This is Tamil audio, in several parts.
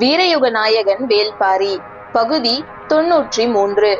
வீரயுக நாயகன் வேல்பாரி பகுதி தொன்னூற்றி மூன்று.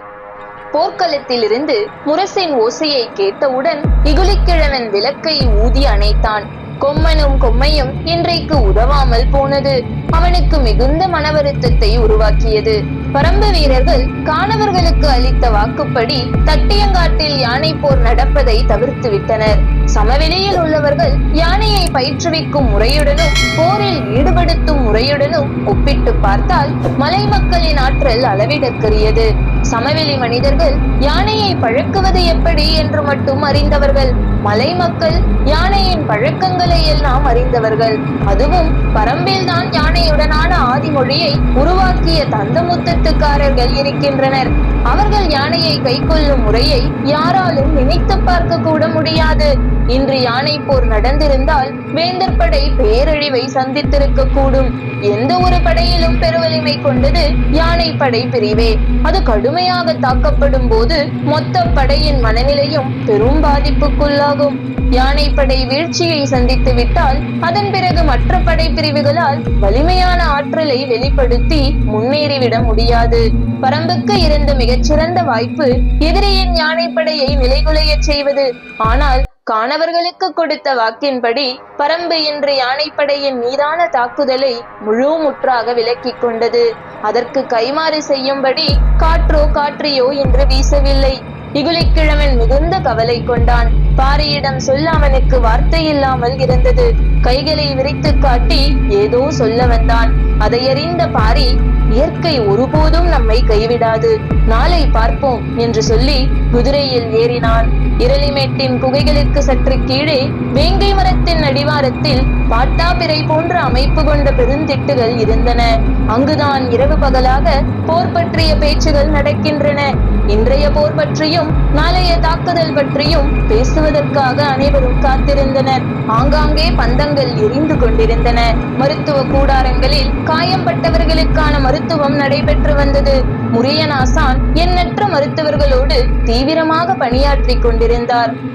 போர்க்களத்திலிருந்து முரசின் ஓசையை கேட்டவுடன் இகுலிக்கிழவன் விளக்கை ஊதி அணைத்தான். கொம்மனும் கொம்மையும் இன்றைக்கு உதவாமல் போனது. அவனுக்கு மிகுந்த மன வருத்தத்தை உருவாக்கியது. பரம்பு வீரர்கள் காணவர்களுக்கு அளித்த வாக்குப்படி தட்டியங்காட்டில் யானை போர் நடப்பதை தவிர்த்து விட்டனர் சமவெளியில் உள்ளவர்கள் யானையை பயிற்றுவிக்கும் முறையுடனும் போரில் ஈடுபடுத்தும் முறையுடனும் ஒப்பிட்டு பார்த்தால் மலை மக்களின் ஆற்றல் அளவிடற்கரியது சமவெளி மனிதர்கள் யானையை பழக்குவது எப்படி என்று மட்டும் அறிந்தவர்கள். மலை மக்கள் யானை பழக்கங்களை எல்லாம் அறிந்தவர்கள். அதுவும் பரம்பில் தான் யானையுடனான ஆதிமொழியை உருவாக்கிய தந்தமுத்தத்துக்காரர்கள் இருக்கின்றனர். அவர்கள் யானையை கைக்கொள்ளும் முறையை யாராலும் நினைத்து பார்க்க கூட முடியாது. இன்று யானை போர் நடந்திருந்தால் வேந்தர் படை பேரழிவை சந்தித்திருக்க கூடும். எந்த ஒரு படையிலும் பெருவலிமை கொண்டது யானை படை பிரிவே. அது கடுமையாக தாக்கப்படும் போது மொத்த படையின் மனநிலையும் பெரும் பாதிப்புக்குள்ளாகும். யானை படை வீழ்ச்சி வீழ்ச்சியை சந்தித்து விட்டால் அதன் பிறகு மற்ற படை பிரிவுகளால் வலிமையான ஆற்றலை வெளிப்படுத்தி முன்னேறிவிட முடியாது. பரம்புக்கு இருந்த மிகச்சிறந்த வாய்ப்பு எதிரியின் யானைப்படையை நிலைகுலைய செய்வது. ஆனால் காணவர்களுக்கு கொடுத்த வாக்கின்படி பரம்பு என்ற யானைப்படையின் மீதான தாக்குதலை முழு முற்றாக விலக்கிக் கொண்டது. அதற்கு கைமாறு செய்யும்படி காற்றோ காற்றியோ என்று வீசவில்லை. இகுலைக்கிழவன் மிகுந்த கவலை கொண்டான். பாரியிடம் சொல்ல அவனுக்கு வார்த்தை இல்லாமல் இருந்தது. கைகளை விரித்து காட்டி ஏதோ சொல்ல வந்தான். அதையறிந்த பாரி இயற்கை ஒருபோதும் நம்மை கைவிடாது. நாளை பார்ப்போம் என்று சொல்லி குதிரையில் ஏறினான். இரளிமேட்டின் குகைகளுக்கு சற்று கீழே வேங்கை மரத்தின் அடிவாரத்தில் பாட்டாபிரை போன்ற அமைப்பு கொண்ட பெருந்திட்டுகள் இருந்தன. அங்குதான் இரவு பகலாக போர் பற்றிய பேச்சுகள் நடக்கின்றன. இன்றைய போர் பற்றியும் நாளைய தாக்குதல் பற்றியும் பேசுவதற்காக அனைவரும் காத்திருந்தனர். ஆங்காங்கே பந்தங்கள் எரிந்து கொண்டிருந்தன. மருத்துவ கூடாரங்களில் காயம்பட்டவர்களுக்கான மருத்துவம் நடைபெற்று வந்தது. முரியனாசான் எண்ணற்ற மருத்துவர்களோடு தீவிரமாக பணியாற்றி கொண்டிருந்தார்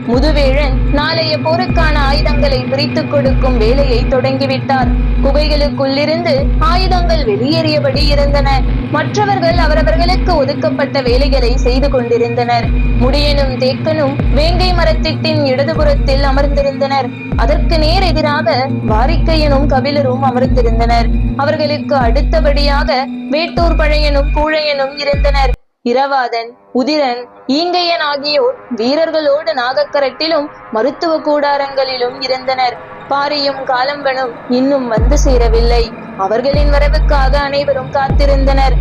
முதுவேழன் நாளைய போருக்கான ஆயுதங்களை பிரித்துக் கொடுக்கும் வேலையை தொடங்கிவிட்டார். குகைகளுக்குள்ளிருந்து ஆயுதங்கள் வெளியேறியபடி இருந்தன. மற்றவர்கள் அவரவர்களுக்கு ஒதுக்கப்பட்ட வேலைகளை செய்து கொண்டிருந்தனர். முடியனும் தேக்கனும் வேங்கை மரத்திட்டின் இடதுபுறத்தில் அமர்ந்திருந்தனர். அதற்கு நேர் எதிராக வாரிக்கையனும் கபிலரும் அமர்ந்திருந்தனர். அவர்களுக்கு அடுத்தபடியாக வேட்டூர் பழையனும் கூழையனும் இருந்தனர். இரவாதன் உதிரன் ஈங்கையன் ஆகியோர் வீரர்களோடு நாகக்கரட்டிலும் மருத்துவ கூடாரங்களிலும் இருந்தனர். பாரியும் காலம்பனும் இன்னும் வந்து சேரவில்லை. அவர்களின் வரவுக்காக அனைவரும் காத்திருந்தனர்.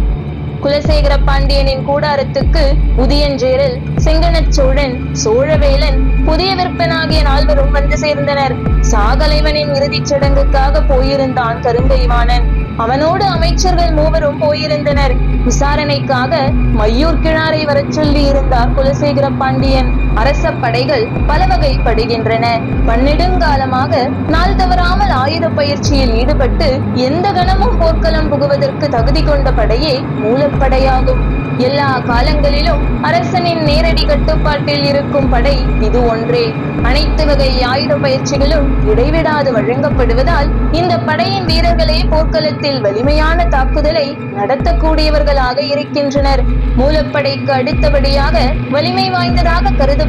குலசேகர பாண்டியனின் கூடாரத்துக்கு உதியஞ்சேரல் செங்கனச் சோழன் சோழவேலன் புதிய விற்பனாகிய நால்வரும் வந்து சேர்ந்தனர். சாகலைவனின் இறுதிச் சடங்குக்காக போயிருந்தான் கருங்கைவாணன் அவனோடு அமைச்சர்கள் மூவரும் போயிருந்தனர். விசாரணைக்காக மையூர் கிழாரை வரச் சொல்லி இருந்தார் குலசேகர பாண்டியன். அரச படைகள் பலவகைப்படுகின்றன. பன்னெடுங்காலமாக நாள் தவறாமல் ஆயுத பயிற்சியில் ஈடுபட்டு எந்த கணமும் போர்க்களம் புகுவதற்கு தகுதி கொண்ட படையே மூலப்படையாகும். எல்லா காலங்களிலும் அரசனின் நேரடி கட்டுப்பாட்டில் இருக்கும் படை இது ஒன்றே. அனைத்து வகை ஆயுத பயிற்சிகளும் இடைவிடாது வழங்கப்படுவதால் இந்த படையின் வீரர்களே போர்க்களத்தில் வலிமையான தாக்குதலை நடத்தக்கூடியவர்களாக இருக்கின்றனர். மூலப்படைக்கு அடுத்தபடியாக வலிமை வாய்ந்ததாக கருத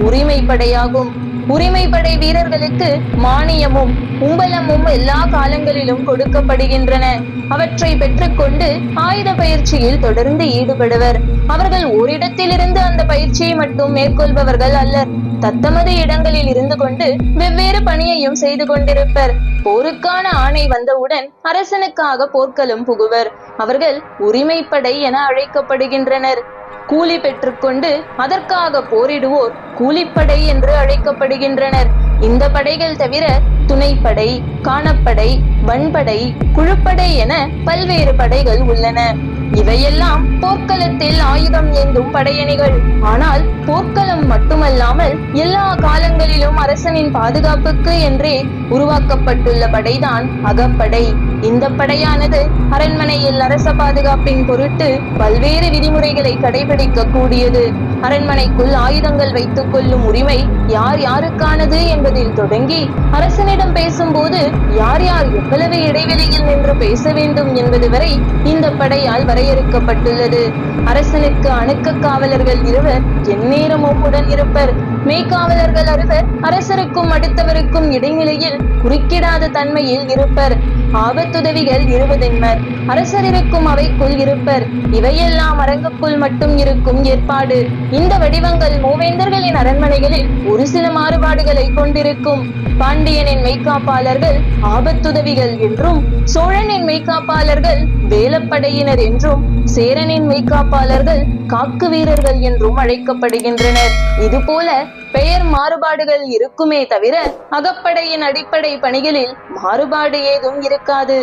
உரிமை படையாகும் உரிமைப்படை வீரர்களுக்கு மானியமும் உம்பலமும் எல்லா காலங்களிலும் கொடுக்கப்படுகின்றன. அவற்றை பெற்றுக்கொண்டு ஆயுத பயிற்சியில் தொடர்ந்து ஈடுபடுவர். அவர்கள் ஓரிடத்திலிருந்து அந்த பயிற்சியை மட்டும் மேற்கொள்பவர்கள் அல்லர். தத்தமது இடங்களில் இருந்து கொண்டு வெவ்வேறு பணியையும் செய்து கொண்டிருப்பர். போருக்கான ஆணை வந்தவுடன் அரசனுக்காக போர்க்களம் புகுவர். அவர்கள் உரிமைப்படை என அழைக்கப்படுகின்றனர். கூலி பெற்றுக்கொண்டு அதற்காக போரிடுவோர் கூலிப்படை என்று அழைக்கப்படுகின்றனர். இந்த படைகள் தவிர துணைப்படை காணப்படை வன்படை குழுப்படை என பல்வேறு படைகள் உள்ளன. இவையெல்லாம் போர்க்களத்தில் ஆயுதம் ஏந்தும் படையணிகள். ஆனால் போர்க்களம் மட்டுமல்லாமல் எல்லா காலங்களிலும் அரசனின் பாதுகாப்புக்கு என்றே உருவாக்கப்பட்டுள்ள படைதான் அகப்படை. இந்த படையானது அரண்மனையில் அரச பாதுகாப்பின் பொருட்டு பல்வேறு விதிமுறைகளை கடைபிடிக்க கூடியது அரண்மனைக்குள் ஆயுதங்கள் வைத்துக் கொள்ளும் உரிமை யார் யாருக்கானது என்பதில் தொடங்கி அரசனிடம் பேசும்போது யார் யார் எவ்வளவு இடைவெளியில் நின்று பேச வேண்டும் என்பது வரை இந்த படையால் வரையறுக்கப்பட்டுள்ளது. அரசனுக்கு அணுக்க காவலர்கள் இருவர் எந்நேரமும் உடன் இருப்பர். மேய்காவலர்கள் அறுவர் அரசருக்கும் அடுத்தவருக்கும் இடைநிலையில் குறுக்கிடாத தன்மையில் இருப்பர். ஆபத்துதவிகள் இருபதென்மர் அரசரிக்கும் அவைக்குள் இருப்பர். இவையெல்லாம் அரங்குக்குள் மட்டும் இருக்கும் ஏற்பாடு. இந்த வடிவங்கள் மூவேந்தர்களின் அரண்மனைகளில் ஒரு சில மாறுபாடுகளை கொண்டிருக்கும். பாண்டியனின் மெய்காப்பாளர்கள் ஆபத்துதவிகள் என்றும் சோழனின் மெய்காப்பாளர்கள் வேலப்படையினர் என்றும் சேரனின் மெய்காப்பாளர்கள் காக்கு வீரர்கள் என்றும் அழைக்கப்படுகின்றனர். இதுபோல பெயர் மாறுபாடுகள் இருக்குமே தவிர அகப்படையின் அடிப்படை பணிகளில் மாறுபாடு ஏதும் இருக்காது.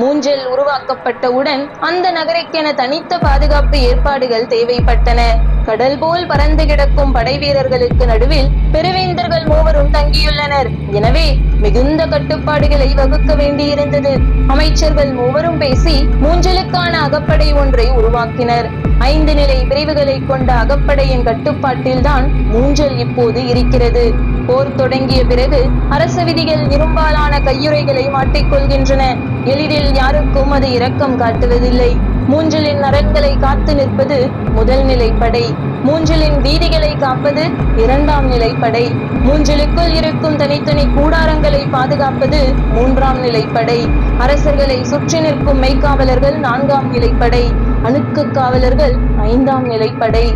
மூஞ்சல் உருவாக்கப்பட்டவுடன் அந்த நகருக்கென தனித்த பாதுகாப்பு ஏற்பாடுகள் தேவைப்பட்டன. கடல் போல் பறந்து கிடக்கும் படை வீரர்களுக்கு நடுவில் பெருவேந்தர்கள் மூவரும் தங்கியுள்ளனர். எனவே மிகுந்த கட்டுப்பாடுகளை வகுக்க வேண்டியிருந்தது. அமைச்சர்கள் மூவரும் பேசி மூஞ்சலுக்கான அகப்படை ஒன்றை உருவாக்கினர். ஐந்து நிலை பிரிவுகளை கொண்ட அகப்படையின் கட்டுப்பாட்டில்தான் மூஞ்சல் இப்போது இருக்கிறது. போர் தொடங்கிய பிறகு அரச விதிகள் இரும்பாலான கையுறைகளை மாட்டிக்கொள்கின்றன எளிதில் யாருக்கும் அது இரக்கம் காட்டுவதில்லை. மூஞ்சலின் அரண்களை காத்து நிற்பது முதல் நிலை படை மூஞ்சலின் வீதிகளை காப்பது இரண்டாம் நிலை படை மூஞ்சலுக்குள் இருக்கும் தனித்தனி கூடாரங்களை பாதுகாப்பது மூன்றாம் நிலை படை அரசர்களை சுற்றி நிற்கும் மெய்க்காவலர்கள் நான்காம் நிலைப்படை. அணுக்கு காவலர்கள் ஐந்தாம் நிலைப்படை.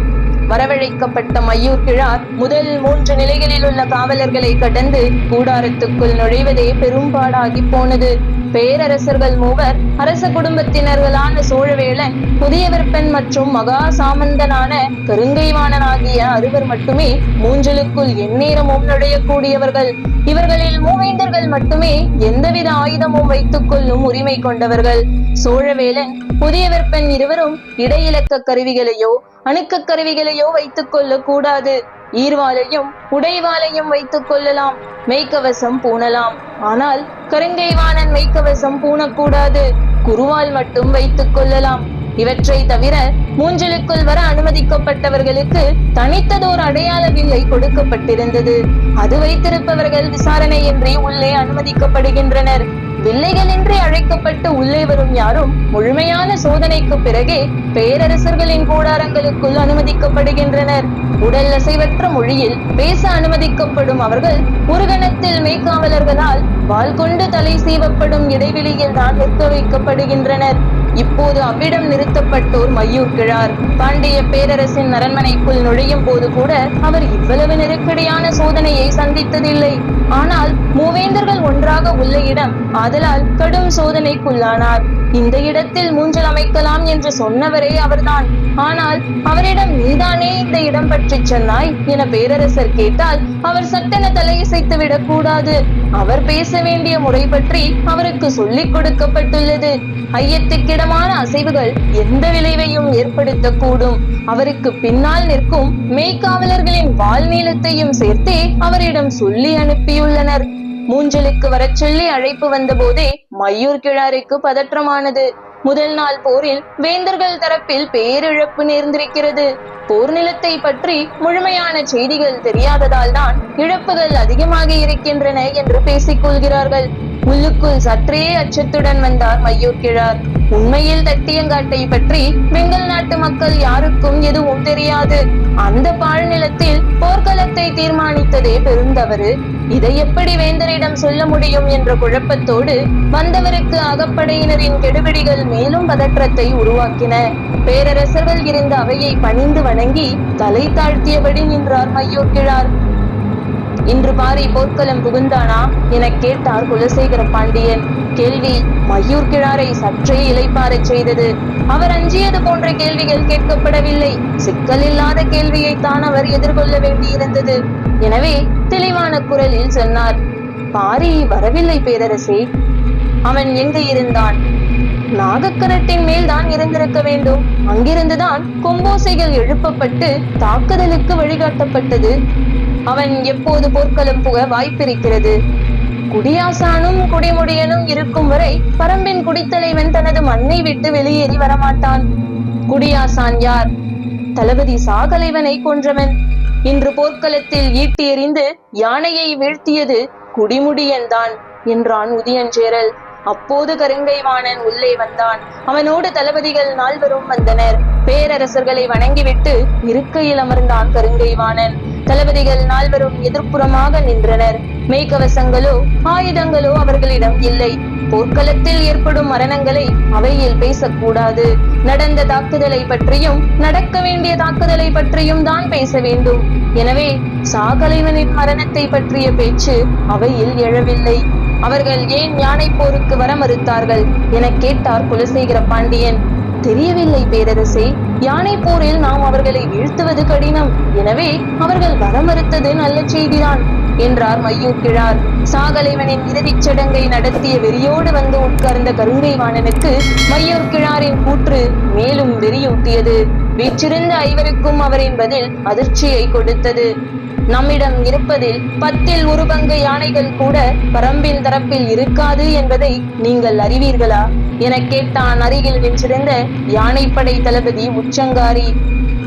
வரவழைக்கப்பட்ட மையூர் கிழார் முதல் மூன்று நிலைகளில் உள்ள காவலர்களை கடந்து கூடாரத்துக்குள் நுழைவதே பெரும்பாடாகி போனது. பேரரசர்கள் மூவர் அரச குடும்பத்தினர்களான சோழவேளன் புதிய விற்பன் மற்றும் மகா சாமந்தனான கருங்கைவாணன் ஆகிய அறுவர் மட்டுமே மூஞ்சலுக்குள் எந்நேரமும் நுழையக்கூடியவர்கள். இவர்களில் மூவேந்தர்கள் மட்டுமே எந்தவித ஆயுதமும் வைத்துக் கொள்ளும் உரிமை கொண்டவர்கள். சோழவேளன் புதியவர் பெண் இருவரும் இடையிலக்க கருவிகளையோ அணுக்க கருவிகளையோ வைத்துக் கொள்ள கூடாது. ஈர்வாலையும் உடைவாலையும் வைத்துக் கொள்ளலாம். மெய்க்கவசம் பூணலாம். ஆனால் கருங்கைவாணன் மெய்க்கவசம் பூணக்கூடாது. குருவால் மட்டும் வைத்துக் கொள்ளலாம். இவற்றை தவிர மூஞ்சலுக்குள் வர அனுமதிக்கப்பட்டவர்களுக்கு தனித்ததோர் அடையாள வில்லை கொடுக்கப்பட்டிருந்தது. அது வைத்திருப்பவர்கள் விசாரணையின்றி உள்ளே அனுமதிக்கப்படுகின்றனர். வில்லைகளின்றி அழைக்கப்பட்டு உள்ளே வரும் யாரும் முழுமையான சோதனைக்கு பிறகே பேரரசர்களின் கூடாரங்களுக்குள் அனுமதிக்கப்படுகின்றனர். உடல் அசைவற்ற மொழியில் பேச அனுமதிக்கப்படும் அவர்கள் ஒரு கணத்தில் மெய்க்காவலர்களால் வாள் கொண்டு தலை சீவப்படும் இடைவெளியில் தான் நிற்க வைக்கப்படுகின்றனர். இப்போது அவ்விடம் நிறுத்தப்பட்டோர் மையூர் கிழார் பாண்டிய பேரரசின் அரண்மனைக்குள் நுழையும் போது கூட அவர் இவ்வளவு நெருக்கடியான சோதனையை சந்தித்ததில்லை. ஆனால் மூவேந்தர்கள் ஒன்றாக உள்ள இடம் ஆதலால் கடும் சோதனைக்குள்ளானார். இந்த இடத்தில் மூஞ்சல் அமைக்கலாம் என்று சொன்னவரே அவர்தான். ஆனால் அவரிடம் நீதானே இந்த இடம் பற்றி சொன்னாய் என பேரரசர் கேட்டால் அவர் சட்டென தலையசைத்து விடக்கூடாது அவர் பேச வேண்டிய முறை பற்றி அவருக்கு சொல்லிக் கொடுக்கப்பட்டுள்ளது. ஐயத்துக்கிடமான அசைவுகள் எந்த விளைவையும் ஏற்படுத்தக்கூடும் அவருக்கு பின்னால் நிற்கும் மெய்க்காவலர்களின் வாழ்நீளத்தையும் சேர்த்தே அவரிடம் சொல்லி அனுப்பியுள்ளனர் மூஞ்சலுக்கு வரச் சொல்லி அழைப்பு வந்த போதே மையூர் கிழாருக்கு பதற்றமானது. முதல் நாள் போரில் வேந்தர்கள் தரப்பில் பேரிழப்பு நேர்ந்திருக்கிறது. போர் நிலத்தை பற்றி முழுமையான செய்திகள் தெரியாததால் தான் இழப்புகள் அதிகமாக இருக்கின்றன என்று பேசிக் கொள்கிறார்கள். உள்ளுக்குள் சற்றே அச்சத்துடன் வந்தார் மையூர் கிழார் உண்மையில் தட்டியங்காட்டை பற்றி வெங்கல் நாட்டு மக்கள் யாருக்கும் எதுவும் தெரியாது. அந்த பாழ் நிலத்தில் போர்க்களத்தை தீர்மானித்ததே பெருந்தவறு இதை எப்படி வேந்தரிடம் சொல்ல முடியும் என்ற குழப்பத்தோடு வந்தவருக்கு அகப்படையினரின் கெடுபிடிகள் மேலும் பதற்றத்தை உருவாக்கின. பேரரசர்கள் இருந்த அவையை பணிந்து வணங்கி தலை தாழ்த்தியபடி நின்றார் மையூர் கிழார் இன்று பாரி போர்க்களம் புகுந்தானா? எனக் கேட்டார் குலசேகர பாண்டியன். கேள்வி மயூர் கிழாரை சற்றே இலைப்பாறச் செய்தது. அவர் அஞ்சியது போன்ற கேள்விகள் கேட்கப்படவில்லை. சிக்கல் இல்லாத கேள்வியைத்தான் அவர் எதிர்கொள்ள வேண்டியிருந்தது. எனவே தெளிவான குரலில் சொன்னார் பாரி வரவில்லை பேரரசே. அவன் எங்கு இருந்தான்? நாகக்கரட்டின் மேல் தான் இருந்திருக்க வேண்டும். அங்கிருந்துதான் கொம்போசைகள் எழுப்பப்பட்டு தாக்குதலுக்கு வழிகாட்டப்பட்டது. அவன் எப்போது போர்க்களம் புக வாய்ப்பிருக்கிறது? குடியாசானும் குடிமுடியனும் இருக்கும் வரை பரம்பின் குடித்தலைவன் தனது மண்ணை விட்டு வெளியேறி வரமாட்டான். குடியாசான் யார்? தளபதி சாகலைவனை கொன்றவன். இன்று போர்க்களத்தில் ஈட்டி எறிந்து யானையை வீழ்த்தியது குடிமுடியன்தான் என்றான் உதியஞ்சேரல். அப்போது கருங்கைவாணன் உள்ளே வந்தான். அவனோடு தளபதிகள் நால்வரும் வந்தனர். பேரரசர்களை வணங்கிவிட்டு இருக்கையில் அமர்ந்தான் கருங்கைவாணன். தளபதிகள் நால்வரும் எதிர்ப்புறமாக நின்றனர். மெய்கவசங்களோ ஆயுதங்களோ அவர்களிடம் இல்லை. போர்க்களத்தில் ஏற்படும் மரணங்களை அவையில் பேசக்கூடாது. நடந்த தாக்குதலை பற்றியும் நடக்க வேண்டிய தாக்குதலை பற்றியும் தான் பேச வேண்டும். எனவே சாகலைவனின் மரணத்தை பற்றிய பேச்சு அவையில் எழவில்லை. அவர்கள் ஏன் யானை போருக்கு வர மறுத்தார்கள்? என கேட்டார் குலசேகர பாண்டியன். தெரியவில்லை பேரரசே. யானை போரில் நாம் அவர்களை வீழ்த்துவது கடினம். எனவே அவர்கள் வர மறுத்தது நல்ல செய்திதான் என்றார் மையூர் கிழார். சாகலைவனின் இறுதிச் சடங்கை நடத்திய வெறியோடு வந்து உட்கார்ந்த கருங்கை வாணனுக்கு மையூர் கிழாரின் கூற்று மேலும் வெறியூட்டியது. வீச்சிருந்த ஐவருக்கும் அவரின் பதில் அதிர்ச்சியை கொடுத்தது. நம்மிடம் இருப்பதில் பத்தில் ஒரு பங்கு யானைகள் கூட பரம்பின் தரப்பில் இருக்காது என்பதை நீங்கள் அறிவீர்களா? என கேட்டான் அருகில் நின்றிருந்த யானைப்படை தளபதி உச்சங்காரி.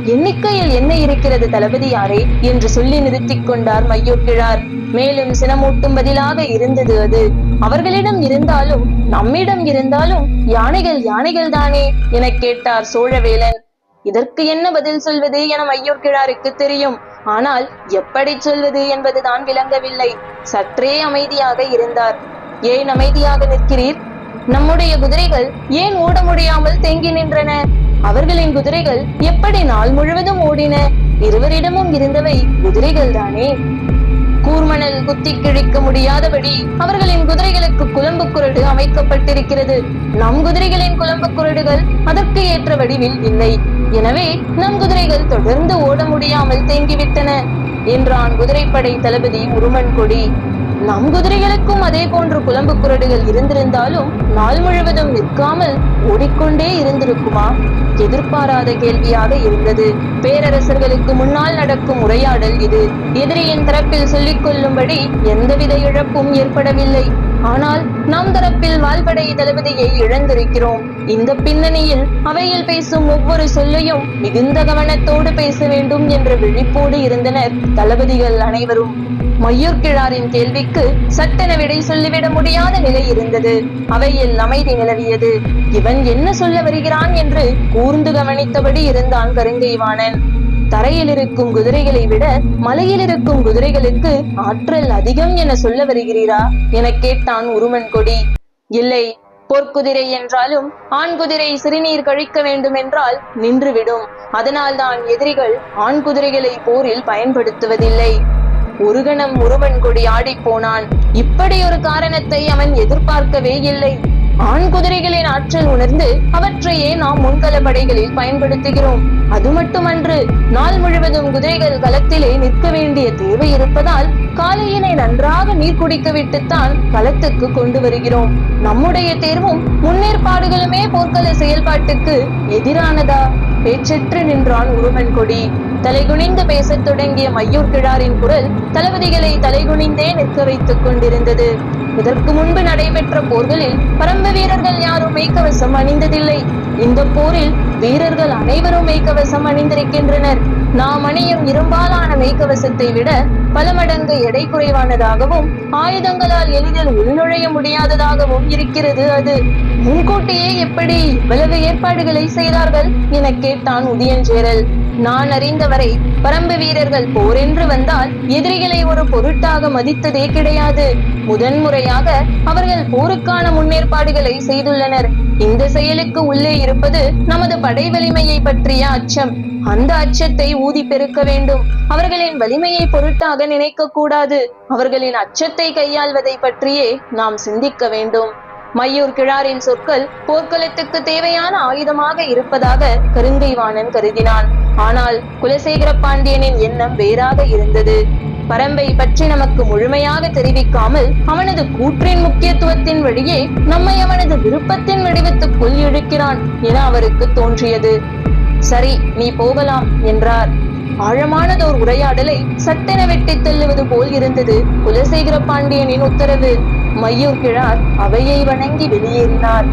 எண்ணிக்கையில் என்ன இருக்கிறது தளபதியாரே என்று சொல்லி நிறுத்திக் கொண்டார் மையூர் கிழார். மேலும் சினமூட்டும் பதிலாக இருந்தது அது. அவர்களிடம் இருந்தாலும் நம்மிடம் இருந்தாலும் யானைகள் யானைகள் தானே என கேட்டார் சோழவேலன். இதற்கு என்ன பதில் சொல்வது என மையூர் கிழாருக்கு தெரியும். ஆனால் எப்படி சொல்வது என்பதுதான் விளங்கவில்லை. சற்றே அமைதியாக இருந்தார். ஏன் அமைதியாக நிற்கிறீர்? நம்முடைய குதிரைகள் ஏன் ஓட முடியாமல் தேங்கி நின்றன? அவர்களின் குதிரைகள் எப்படி நாள் முழுவதும் ஓடின? இருவரிடமும் இருந்தவை குதிரைகள் தானே கூர்மணல் குத்தி கிழிக்க முடியாதபடி அவர்களின் குதிரைகளுக்கு குழம்பு குரடு அமைக்கப்பட்டிருக்கிறது. நம் குதிரைகளின் குழம்பு குரடுகள் அதற்கு ஏற்ற வடிவில் இல்லை. எனவே நம் குதிரைகள் தொடர்ந்து ஓட முடியாமல் தேங்கிவிட்டன. என்றான் குதிரைப்படை தளபதி உருமன் கொடி. நம் குதிரைகளுக்கும் அதே போன்று குழம்பு குரடுகள் இருந்திருந்தாலும் நாள் முழுவதும் நிற்காமல் ஓடிக்கொண்டே இருந்திருக்குமா? எதிர்பாராத கேள்வியாக இருந்தது. பேரரசர்களுக்கு முன்னால் நடக்கும் உரையாடல் இது. எதிரியின் தரப்பில் சொல்லிக் கொள்ளும்படி எந்தவித இழப்பும் ஏற்படவில்லை. ஆனால் நம் தரப்பில் வால்படை தளபதியை இழந்திருக்கிறோம். இந்த பின்னணியில் அவையில் பேசும் ஒவ்வொரு சொல்லையும் மிகுந்த கவனத்தோடு பேச வேண்டும் என்ற விழிப்போடு இருந்தனர் தளபதிகள் அனைவரும். மையூர் கிழாரின் கேள்விக்கு சட்டென விடை சொல்லிவிட முடியாத நிலை இருந்தது. அவையில் அமைதி நிலவியது. இவன் என்ன சொல்ல வருகிறான் என்று கூர்ந்து கவனித்தபடி இருந்தான் கருங்கைவாணன் தரையில் இருக்கும் குதிரைகளை விட மலையில் இருக்கும் குதிரைகளுக்கு ஆற்றல் அதிகம் என சொல்ல வருகிறீரா? என கேட்டான் உருமன் கொடி. இல்லை பொற்குதிரை என்றாலும் ஆண் குதிரை சிறுநீர் கழிக்க வேண்டும் என்றால் நின்றுவிடும் அதனால்தான் எதிரிகள் ஆண் குதிரைகளை போரில் பயன்படுத்துவதில்லை. ஒரு கணம் உருவன் கொடி ஆடிப் போனான். இப்படி ஒரு காரணத்தை அவன் எதிர்பார்க்கவே இல்லை. ஆண் குதிரைகளின் ஆற்றல் உணர்ந்து அவற்றையே நாம் முன்கள படைகளில் பயன்படுத்துகிறோம். அது மட்டுமன்று நாள் முழுவதும் குதிரைகள் களத்திலே நிற்க வேண்டிய தேவை இருப்பதால் காலையினை நன்றாக நீர் குடிக்க விட்டுத்தான் களத்துக்கு கொண்டு வருகிறோம். நம்முடைய தேர்வும் முன்னேற்பாடுகளுமே போர்க்கள செயல்பாட்டுக்கு எதிரானதா? பேச்சற்று நின்றான் உருவன் கொடி. தலைகுனிந்து பேசத் தொடங்கிய மையூர் கிழாரின் குரல் தளபதிகளை தலைகுனிந்தே நிற்க வைத்துக் கொண்டிருந்தது. இதற்கு முன்பு நடைபெற்ற போர்களில் பரம்ப வீரர்கள் யாரும் மெய்க்கவசம் அணிந்ததில்லை. இந்த போரில் வீரர்கள் அனைவரும் மெய்க்கவசம் அணிந்திருக்கின்றனர். நாம் அணியும் இரும்பாலான மெய்க்கவசத்தை விட பல மடங்கு எடை குறைவானதாகவும் ஆயுதங்களால் எளிதில் உள்நுழைய முடியாததாகவும் இருக்கிறது அது. முன்கூட்டியே எப்படி இவ்வளவு ஏற்பாடுகளை செய்தார்கள்? என கேட்டான் உதயஞ்சேரல் நான் அறிந்தவரை பரம்பு வீரர்கள் போரென்று வந்தால் எதிரிகளை ஒரு பொருட்டாக மதித்ததே கிடையாது. முதன்முறையாக அவர்கள் போருக்கான முன்னேற்பாடுகளை செய்துள்ளனர். இந்த செயலுக்கு உள்ளே இருப்பது நமது படை வலிமையை பற்றிய அச்சம். அந்த அச்சத்தை ஊதி பெருக்க வேண்டும். அவர்களின் வலிமையை பொருட்டாக நினைக்க கூடாது அவர்களின் அச்சத்தை கையாள்வதை பற்றியே நாம் சிந்திக்க வேண்டும். மையூர் கிழாரின் சொற்கள் போர்க்களத்துக்கு தேவையான ஆயுதமாக இருப்பதாக கருங்கைவாணன் கருதினான். ஆனால் குலசேகர பாண்டியனின் எண்ணம் வேறாக இருந்தது. பரம்பை பற்றி நமக்கு முழுமையாக தெரிவிக்காமல் அவனது கூற்றின் முக்கியத்துவத்தின் வழியே நம்மை அவனது விருப்பத்தின் வடிவத்துக்குள் இழுக்கிறான் என அவருக்கு தோன்றியது. சரி நீ போகலாம் என்றார். ஆழமானதோர் உரையாடலை சட்டென வெட்டித் தள்ளுவது போல் இருந்தது குலசேகர பாண்டியனின் உத்தரவு. மையூர் கிழார் அவையை வணங்கி வெளியேறினார்.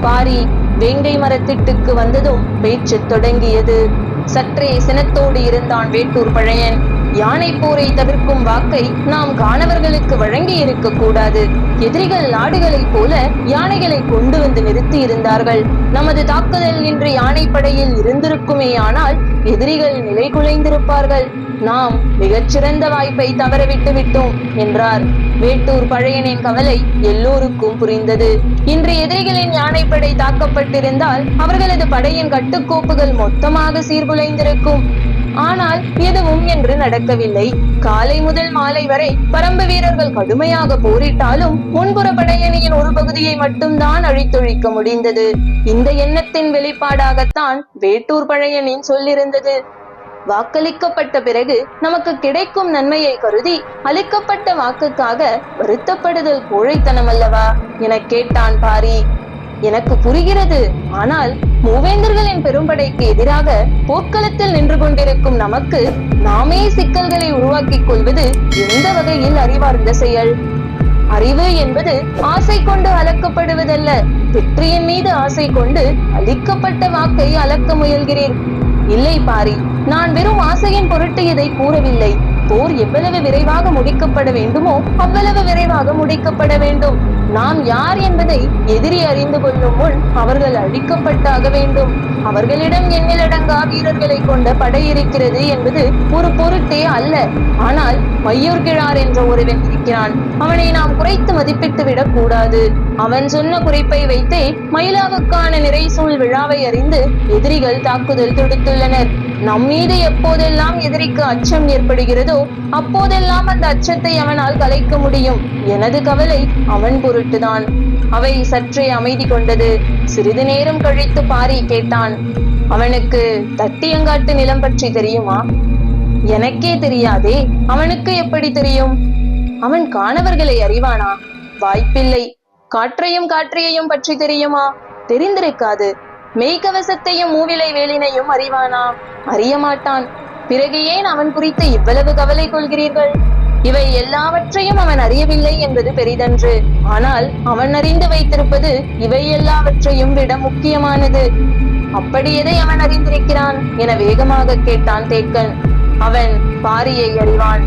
பாரி வேங்கை மரத்திட்டுக்கு வந்ததும் பேச்சு தொடங்கியது. சற்றே சினத்தோடு இருந்தான் வேட்டூர் பழையன். யானை போரை தவிர்க்கும் வாக்கை நாம் காணவர்களுக்கு வழங்கி இருக்க கூடாது. எதிரிகள் நாடுகளைப் போல யானைகளை கொண்டு வந்து நிறுத்தி இருந்தார்கள். நமது தாக்குதல் நின்று யானைப்படையில் இருந்திருக்குமே ஆனால் எதிரிகள் நிலை குலைந்திருப்பார்கள் நாம் மிகச்சிறந்த வாய்ப்பை தவறவிட்டு விட்டோம் என்றார். வேட்டூர் பழையனின் கவலை எல்லோருக்கும் புரிந்தது. இன்று எதிரிகளின் யானைப்படை தாக்கப்பட்டிருந்தால் அவர்களது படையின் கட்டுக்கோப்புகள் மொத்தமாக சீர்குலைந்திருக்கும். ஆனால் எதுவும் என்று நடக்கவில்லை. காலை முதல் மாலை வரை பரம்பு வீரர்கள் கடுமையாக போரிட்டாலும் முன்புற படையணியின் ஒரு பகுதியை மட்டும்தான் அழித்தொழிக்க முடிந்தது. இந்த எண்ணத்தின் வெளிப்பாடாகத்தான் வேட்டூர் பழையனின் சொல்லிருந்தது. வாக்களிக்கப்பட்ட பிறகு நமக்கு கிடைக்கும் நன்மையை கருதி அளிக்கப்பட்ட வாக்குக்காக வருத்தப்படுதல் கோழைத்தனம் அல்லவா? என கேட்டான் பாரி. எனக்கு புரிகிறது. ஆனால் மூவேந்தர்களின் பெரும்படைக்கு எதிராக போர்க்களத்தில் நின்று கொண்டிருக்கும் நமக்கு நாமே சிக்கல்களை உருவாக்கிக் கொள்வது எந்த வகையில் அறிவார்ந்த செயல்? அறிவு என்பது ஆசை கொண்டு அளக்கப்படுவதல்ல வெற்றியின் மீது ஆசை கொண்டு அளிக்கப்பட்ட வாக்கை அளக்க முயல்கிறீர். இல்லை பாரி. நான் வெறும் ஆசையின் பொருட்டு இதை கூறவில்லை. போர் எவ்வளவு விரைவாக முடிக்கப்பட வேண்டுமோ அவ்வளவு விரைவாக முடிக்கப்பட வேண்டும். நாம் யார் என்பதை எதிரி அறிந்து கொள்ளும் முன் அவர்கள் அழிக்கப்பட்டாக வேண்டும். அவர்களிடம் எண்ணிலடங்கா வீரர்களை கொண்ட படை இருக்கிறது என்பது ஒரு பொருட்டே அல்ல. ஆனால் மையூர்கிழார் என்ற ஒருவன் இருக்கிறான். அவனை நாம் குறைத்து மதிப்பிட்டு விடக் கூடாது அவன் சொன்ன குறிப்பை வைத்தே மயிலாவுக்கான நிறைசூழ் விழாவை அறிந்து எதிரிகள் தாக்குதல் தொடுத்துள்ளனர். நம் மீது எப்போதெல்லாம் எதிரிக்கு அச்சம் ஏற்படுகிறதோ அப்போதெல்லாம் அந்த அச்சத்தை அவனால் கலைக்க முடியும். எனது கவலை அவன் பொருட்டுதான். அவை சற்றே அமைதி கொண்டது. சிறிது நேரம் கழித்து பாரி கேட்டான் அவனுக்கு தட்டியங்காட்டு நிலம் பற்றி தெரியுமா? எனக்கே தெரியாதே அவனுக்கு எப்படி தெரியும்? அவன் காணவர்களை அறிவானா? வாய்ப்பில்லை காற்றையும் காற்றியையும் பற்றி தெரியுமா? தெரிந்திருக்காது மெய்கவசத்தையும் மூவிலை வேலினையும் அறிவானா? அறிய மாட்டான் பிறகு ஏன் அவன் குறித்து இவ்வளவு கவலை கொள்கிறீர்கள்? இவை எல்லாவற்றையும் அவன் அறியவில்லை என்பது பெரிதன்று. ஆனால் அவன் அறிந்து வைத்திருப்பது இவை எல்லாவற்றையும் விட முக்கியமானது. அப்படி எதை அவன் அறிந்திருக்கிறான் என வேகமாக கேட்டான் தேக்கன். அவன் பாரியை அறிவான்.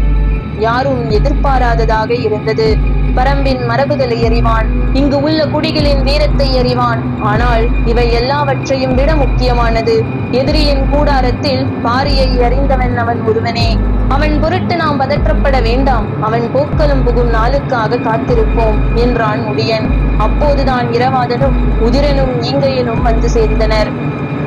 யாரும் எதிர்பாராததாக இருந்தது. பரம்பின் மரபுகளை அறிவான். இங்கு உள்ள குடிகளின் வீரத்தை அறிவான். ஆனால் இவை எல்லாவற்றையும் விட முக்கியமானது. எதிரியின் கூடாரத்தில் பாரியை அறிந்தவன் அவன் ஒருவனே. அவன் பொருட்டு நாம் பதற்றப்பட வேண்டாம். அவன் போக்கலும் புகும் நாளுக்காக காத்திருப்போம் என்றான் முடியன் அப்போதுதான் இரவாதனும் உதிரனும் ஈங்கையனும் வந்து சேர்ந்தனர்.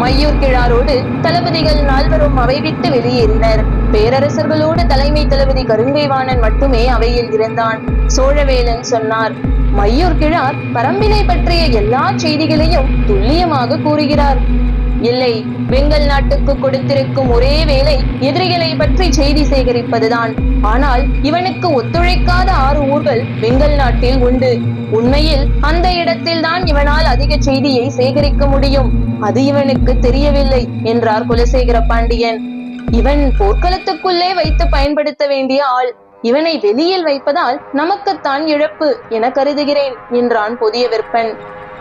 மையூர் கிழாரோடு தளபதிகள் நால்வரும் அவை விட்டு வெளியேறினர். பேரரசர்களோடு தலைமை தளபதி கருங்கைவாணன் மட்டுமே அவையில் இருந்தான். சோழவேலன் சொன்னார் மையூர் கிழார் பரம்பினை பற்றிய எல்லா செய்திகளையும் துல்லியமாக கூறுகிறார். இல்லை. வெங்கல் நாட்டுக்கு கொடுத்திருக்கும் ஒரே வேலை எதிரிகளை பற்றி செய்தி சேகரிப்பதுதான். ஆனால் இவனுக்கு ஒத்துழைக்காத ஆறு ஊர்கள் வெங்கல் நாட்டில் உண்டு. உண்மையில் அந்த இடத்தில் தான் இவனால் அதிக செய்தியை சேகரிக்க முடியும். அது இவனுக்கு தெரியவில்லை என்றார் குலசேகர பாண்டியன் இவன் போர்க்களத்துக்குள்ளே வைத்து பயன்படுத்த வேண்டிய ஆள். இவனை வெளியில் வைப்பதால் நமக்குத்தான் இழப்பு என கருதுகிறேன் என்றான் புதிய விற்பன்.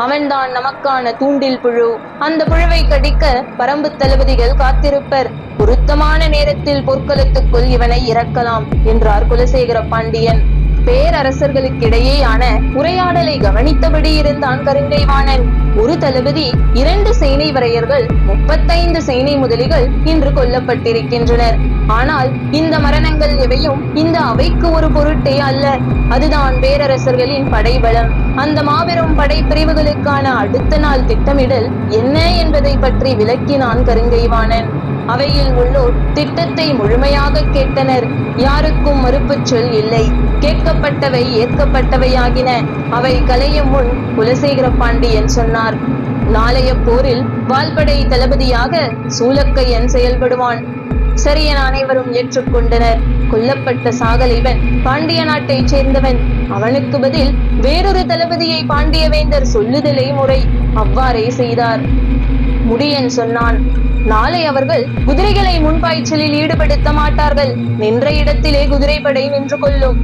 அவன்தான் நமக்கான தூண்டில் புழு. அந்த புழுவை கடிக்க பரம்பு தளபதிகள் காத்திருப்பர். பொருத்தமான நேரத்தில் பொற்களத்துக்குள் இவனை இறக்கலாம் என்றார் குலசேகர பாண்டியன். பேரரசர்களுக்கிடையேயான உரையாடலை கவனித்தபடி இருந்தான் கருங்கைவாணன் ஒரு தளபதி இரண்டு சேனை வரையர்கள் முப்பத்தைந்து சேனை முதலிகள் இன்று கொல்லப்பட்டிருக்கின்றனர். ஆனால் இந்த மரணங்கள் எவையும் இந்த அவைக்கு ஒரு பொருட்டே அல்ல. அதுதான் பேரரசர்களின் படைபலம். அந்த மாபெரும் படை பிரிவுகளுக்கான அடுத்த நாள் திட்டமிடல் என்ன என்பதை பற்றி விளக்கினான் கருங்கைவாணன் அவையில் உள்ளோர் திட்டத்தை முழுமையாக கேட்டனர். யாருக்கும் மறுப்புச் சொல் இல்லை. கேட்கப்பட்டவை ஏற்கப்பட்டவையாகின. அவை கலையும் முன் குலசேகர பாண்டியன் சொன்னார். நாளைய போரில் வால்படை தளபதியாக சூலக்கையன் செயல்படுவான். சரியன் அனைவரும் ஏற்றுக்கொண்டனர் கொல்லப்பட்ட சாகலைவன் பாண்டிய நாட்டைச் சேர்ந்தவன். அவனுக்கு பதில் வேறொரு தளபதியை பாண்டியவேந்தர் சொல்லுதலே முறை அவ்வாறே செய்தார். முடியன் சொன்னான் நாளை அவர்கள் குதிரைகளை முன்பாய்ச்சலில் ஈடுபடுத்த மாட்டார்கள். நின்ற இடத்திலே குதிரைப்படை நின்று கொள்ளும்.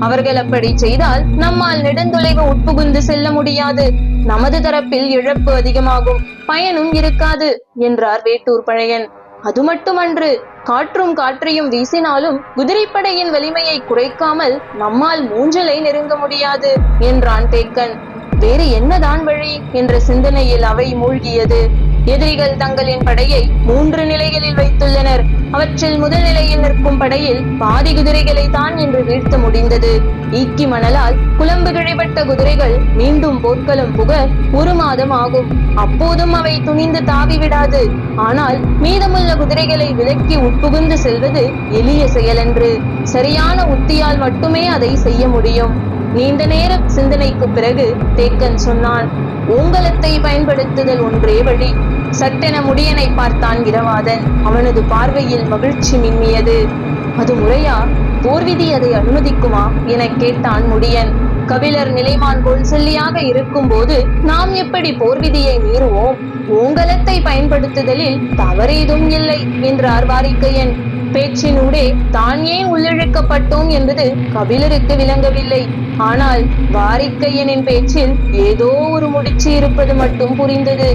அவர்கள் அப்படி செய்தால் நம்மால் நெடுந்தொலைவு உட்புகுந்து செல்ல முடியாது. நமது தரப்பில் இழப்பு அதிகமாகும். பயனும் இருக்காது என்றார் வேட்டூர் பழையன். அது மட்டுமன்று காற்றும் காற்றையும் வீசினாலும் குதிரைப்படையின் வலிமையை குறைக்காமல் நம்மால் மூஞ்சலை நெருங்க முடியாது என்றான் தேக்கன். வேறு என்னதான் வழி? என்ற சிந்தனையில் அவை மூழ்கியது. எதிரிகள் தங்களின் படையை மூன்று நிலைகளில் வைத்துள்ளனர். அவற்றில் முதல் நிலையில் நிற்கும் படையில் பாதி குதிரைகளை தான் இன்று வீழ்த்த முடிந்தது. ஈக்கி மணலால் குழம்பு கிழிபட்ட குதிரைகள் மீண்டும் போர்க்களம் புக ஒரு மாதம் ஆகும். அப்போதும் அவை துணிந்து தாவி விடாது. ஆனால் மீதமுள்ள குதிரைகளை விலக்கி உட்புகுந்து செல்வது எளிய செயலன்று. சரியான உத்தியால் மட்டுமே அதை செய்ய முடியும். நீண்ட நேர சிந்தனைக்கு பிறகு தேக்கன் சொன்னான் ஓங்கலத்தை பயன்படுத்துதல் ஒன்றே வழி. சட்டென முடியனை பார்த்தான் இரவாதன். அவனது பார்வையில் மகிழ்ச்சி மின்மியது அது முறையா? போர் விதி அதை அனுமதிக்குமா? என கேட்டான் முடியன். கபிலர் நிலைமான் போல் சொல்லியாக இருக்கும் போது நாம் எப்படி போர் விதியை மீறுவோம்? ஓங்கலத்தை பயன்படுத்துதலில் தவறேதும் இல்லை என்றார் வாரிக்கையன் பேச்சினூடே தான் ஏன் உள்ளிழுக்கப்பட்டோம் என்பது கபிலருக்கு விளங்கவில்லை. ஆனால் வாரிக்கையனின் பேச்சில் ஏதோ ஒரு முடிச்சு இருப்பது மட்டும் புரிந்தது.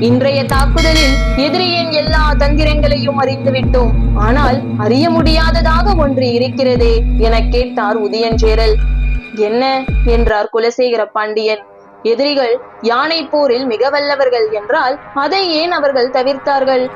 இன்றைய தாக்குதலில் எதிரியின் எல்லா தந்திரங்களையும் அறிந்துவிட்டோம். ஆனால் அறிய முடியாததாக ஒன்று இருக்கிறதே என கேட்டார் உதயஞ்சேரல். என்ன? என்றார் குலசேகர பாண்டியன். எதிரிகள் யானை போரில் மிக வல்லவர்கள் என்றால் அதை ஏன் அவர்கள் தவிர்த்தார்கள்?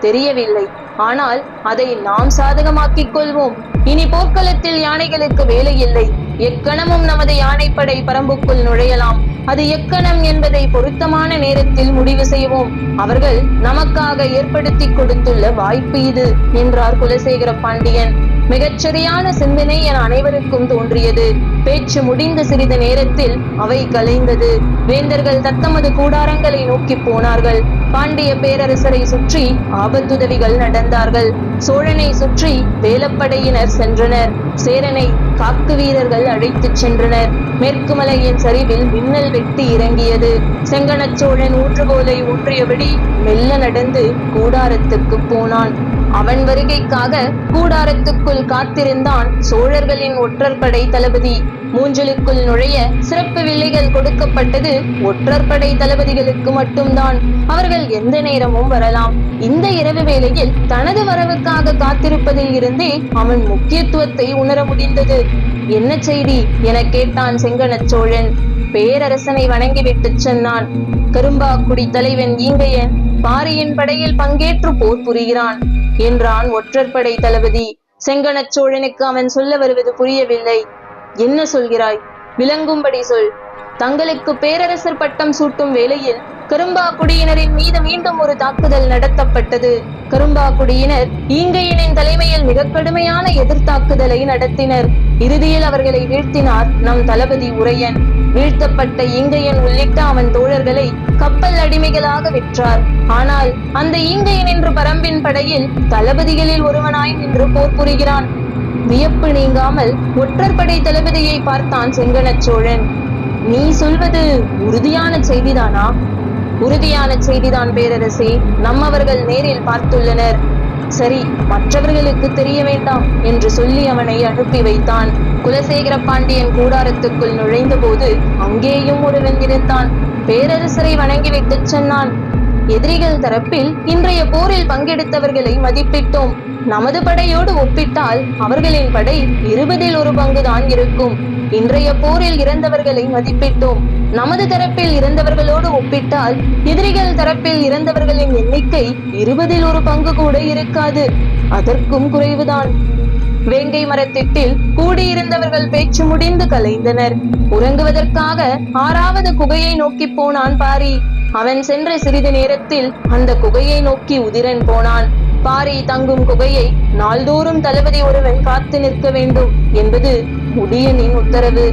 தெரியவில்லை. ஆனால் அதை நாம் சாதகமாக்கிக் கொள்வோம். இனி போர்க்களத்தில் யானைகளுக்கு வேலை இல்லை. எக்கணமும் நமது யானைப்படை பரம்புக்குள் நுழையலாம். அது எக்கணம் என்பதை பொருத்தமான நேரத்தில் முடிவு செய்வோம். அவர்கள் நமக்காக ஏற்படுத்தி கொடுத்துள்ள வாய்ப்பு இது என்றார் குலசேகர பாண்டியன். மிகச்சரியான சிந்தனை என அனைவருக்கும் தோன்றியது. பேச்சு முடிந்த சிறிது நேரத்தில் அவை கலைந்தது. வேந்தர்கள் தத்தமது கூடாரங்களை நோக்கி போனார்கள். பாண்டிய பேரரசரை சுற்றி ஆபத்துதவிகள் நடந்தார்கள். சோழனை சுற்றி வேலப்படையினர் சென்றனர். சேரனை காக்கு வீரர்கள் அழைத்துச் சென்றனர். மேற்கு மலையின் சரிவில் மின்னல் வெட்டி இறங்கியது. செங்கனச்சோழன் ஊற்றுகோலை ஊற்றியபடி மெல்ல நடந்து கூடாரத்துக்கு போனான். அவன் வருகைக்காக கூடாரத்துக்குள் காத்திருந்தான் சோழர்களின் ஒற்றற்படை தளபதி. மூஞ்சலுக்குள் நுழைய சிறப்பு வில்லைகள் கொடுக்கப்பட்டது ஒற்றற்படை தளபதிகளுக்கு மட்டும்தான். அவர்கள் எந்த நேரமும் வரலாம். இந்த இரவு வேளையில் தனது வரவுக்காக காத்திருப்பதில் இருந்தே அவன் முக்கியத்துவத்தை உணர முடிந்தது. என்ன செய்தி? என கேட்டான் செங்கணச் சோழன். பேரரசனை வணங்கிவிட்டு சொன்னான். கரும்பாக்குடி தலைவன் ஈங்கையன் பாரியின் படையில் பங்கேற்று போர் புரிகிறான் என்றான் ஒற்றற்படை தளபதி. செங்கனச் சோழனுக்கு அவன் சொல்ல வருவது புரியவில்லை. என்ன சொல்கிறாய்? விளங்கும்படி சொல். தங்களுக்கு பேரரசர் பட்டம் சூட்டும் வேளையில் கரும்பாக்குடியினரின் மீது மீண்டும் ஒரு தாக்குதல் நடத்தப்பட்டது. கரும்பாக்குடியினர் ஈங்கையனின் தலைமையில் மிக கடுமையான எதிர்த்தாக்குதலை நடத்தினர். இறுதியில் அவர்களை வீழ்த்தினார் நம் தளபதி உரையன். வீழ்த்தப்பட்ட ஈங்கையன் உள்ளிட்ட அவன் தோழர்களை கப்பல் அடிமைகளாக விற்றார் ஆனால் அந்த ஈங்கையன் என்று பரம்பின் படையில் தளபதிகளில் ஒருவனாய் நின்று போர் புரிகிறான். வியப்பு நீங்காமல் ஒற்றற்படை தளபதியை பார்த்தான் செங்கனச் சோழன். நீ சொல்வது உறுதியான செய்திதானா? உறுதியான செய்திதான் பேரரசே. நம்மவர்கள் நேரில் பார்த்துள்ளனர். சரி மற்றவர்களுக்கு தெரிய வேண்டாம் என்று சொல்லி அவனை அனுப்பி வைத்தான். குலசேகர பாண்டியன் கூடாரத்துக்குள் நுழைந்தபோது அங்கேயும் ஒருவன் இருந்தான். பேரரசரை வணங்கிவிட்டு சொன்னான். எதிரிகள் தரப்பில் இன்றைய போரில் பங்கெடுத்தவர்களை மதிப்பிட்டோம். நமது படையோடு ஒப்பிட்டால் அவர்களின் படை இருபதில் ஒரு பங்குதான் இருக்கும். இன்றைய போரில் இறந்தவர்களை மதிப்பிட்டோம். நமது தரப்பில் இறந்தவர்களோடு ஒப்பிட்டால் எதிரிகள் தரப்பில் இறந்தவர்களின் எண்ணிக்கை இருபதில் ஒரு பங்கு கூட இருக்காது. அதற்கும் குறைவுதான். வேங்கை மரத்திட்டில் கூடியிருந்தவர்கள் பேச்சு முடிந்து கலைந்தனர். உறங்குவதற்காக ஆறாவது குகையை நோக்கி போனான் பாரி. அவன் சென்ற சிறிது நேரத்தில் அந்த குகையை நோக்கி உதிரன் போனான். பாரி தங்கும் குகையை நாள்தோறும் தளபதி ஒருவன் காத்து நிற்க வேண்டும் என்பது முடியனின் உத்தரவு.